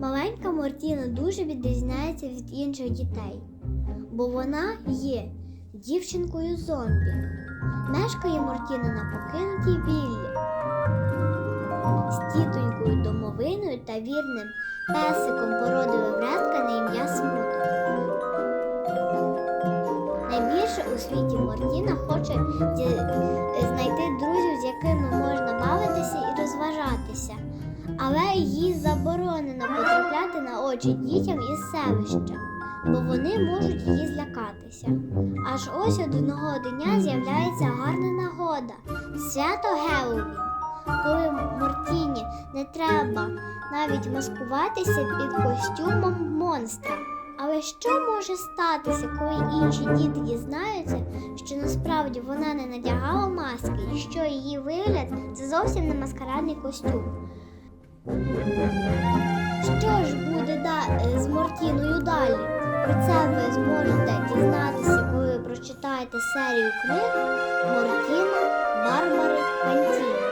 Маленька Мартіна дуже відрізняється від інших дітей, бо вона є дівчинкою зомбі. Мешкає Мартіна на покинутій віллі з тітонькою домовиною та вірним песиком породи вевретка на ім'я Смуток. Найбільше у світі Мартіна хоче знайти друзів, з якими можна бавитися і розважатися, але їй заборонено потрапляти на очі дітям із селища, бо вони можуть її злякатися. Аж ось одного дня з'являється гарна нагода свято Геловін, коли Мартіні не треба навіть маскуватися під костюмом монстра. Але що може статися, коли інші діти дізнаються, що насправді вона не надягала маски і що її вигляд це зовсім не маскарадний костюм? Що ж буде да е, з Мартіною далі? Про це ви зможете дізнатися, коли прочитаєте серію книг Мартіна Барбари Пантіна.